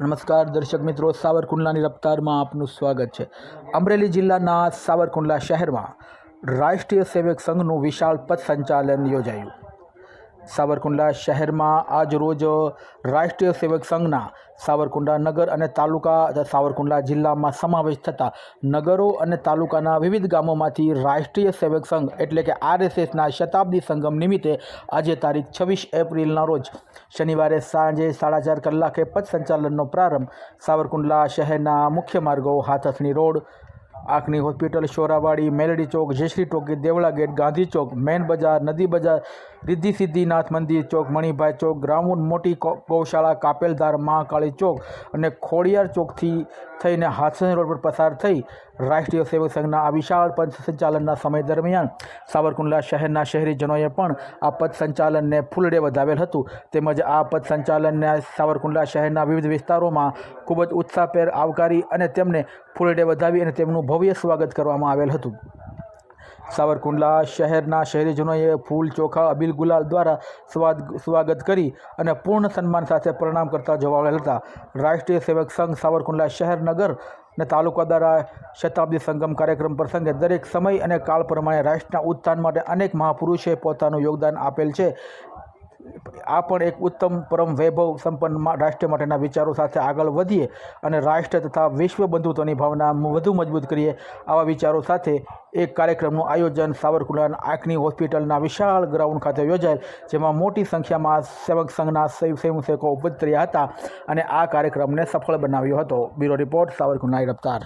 નમસ્કાર, દર્શક મિત્રો, સાવરકુંડલાની રફતારમાં આપનું સ્વાગત છે. અમરેલી જિલ્લાના સાવરકુંડલા શહેરમાં રાષ્ટ્રીય સેવક સંઘનું વિશાળ પથ સંચાલન યોજાયું. સાવરકુંડલા શહેરમાં આજ રોજ રાષ્ટ્રીય સેવક સંઘના સાવરકુંડલા નગર અને તાલુકા સાવરકુંડલા જિલ્લામાં સમાવેશ થતા નગરો અને તાલુકાના વિવિધ ગામોમાંથી રાષ્ટ્રીય સેવક સંઘ એટલે કે આરએસએસના શતાબ્દી સંગમ નિમિત્તે આજે તારીખ છવ્વીસ એપ્રિલના રોજ શનિવારે સાંજે સાડા ચાર કલાકે પથ સંચાલનનો પ્રારંભ સાવરકુંડલા શહેરના મુખ્ય માર્ગો હાથસની રોડ, આંખની hospital, Shoravadi, Meldi chowk Jayshree talkie Devla gate, Gandhi chowk, main બજાર, નદી બજાર રિદ્ધિ સિદ્ધિનાથ મંદિર ચોક, મણિભાઈ ચોક, ગ્રાઉન્ડ મોટી ગૌશાળા, કાપેલધાર મહાકાળી ચોક અને ખોડિયાર ચોકથી થઈને હાથસન રોડ પર પસાર થઈ રાષ્ટ્રીય સેવક સંઘના આ વિશાળ પદ સંચાલનના સમય દરમિયાન સાવરકુંડલા શહેરના શહેરીજનોએ પણ આ પથ સંચાલનને ફૂલડે વધાવેલ હતું. તેમજ આ પથ સંચાલનને સાવરકુંડલા શહેરના વિવિધ વિસ્તારોમાં ખૂબ જ ઉત્સાહભેર આવકારી અને તેમને ફૂલડે વધાવી અને તેમનું ભવ્ય સ્વાગત કરવામાં આવેલ હતું. સાવરકુંડલા શહેરના શહેરીજનોએ ફૂલ ચોખા અબીલ ગુલાલ દ્વારા સ્વાગત કરી અને પૂર્ણ સન્માન સાથે પ્રણામ કરતા જોવા મળેલ હતા. રાષ્ટ્રીય સેવક સંઘ સાવરકુંડલા શહેર નગર અને તાલુકા દ્વારા શતાબ્દી સંગમ કાર્યક્રમ પ્રસંગે દરેક સમય અને કાળ પ્રમાણે રાષ્ટ્રના ઉત્થાન માટે અનેક મહાપુરુષે પોતાનું યોગદાન આપેલ છે. આ પણ એક ઉત્તમ પરમ વૈભવ સંપન્ન રાષ્ટ્ર માટેના વિચારો સાથે આગળ વધીએ અને રાષ્ટ્ર તથા વિશ્વ બંધુત્વની ભાવના વધુ મજબૂત કરીએ, આવા વિચારો સાથે એક કાર્યક્રમનું આયોજન સાવરકુંડલાના આંખની હોસ્પિટલના વિશાળ ગ્રાઉન્ડ ખાતે યોજાયેલ, જેમાં મોટી સંખ્યામાં સેવક સંઘના સ્વયં- સ્વયંસેવકો ઉપસ્થિત રહ્યા હતા અને આ કાર્યક્રમને સફળ બનાવ્યો હતો. Bureau report, Savarkundla Raftaar.